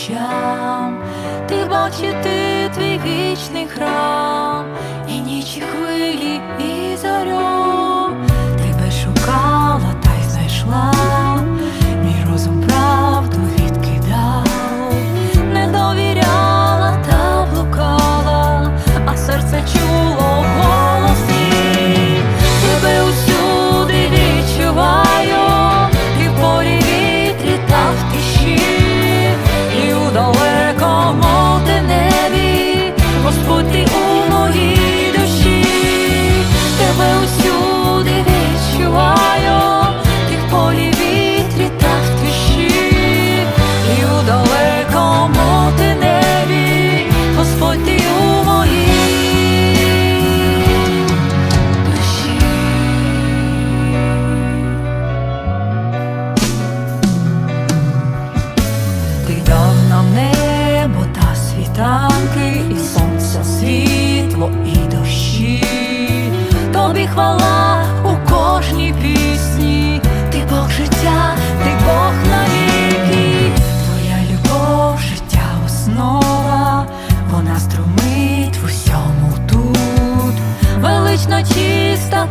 очам, ти бачити твій вічний храм. І ніч світанки, і сонця світло, і дощі. Тобі хвала у кожній пісні, ти Бог життя, ти Бог навіки, твоя любов, життя основа, вона струмить в усьому тут, велично чиста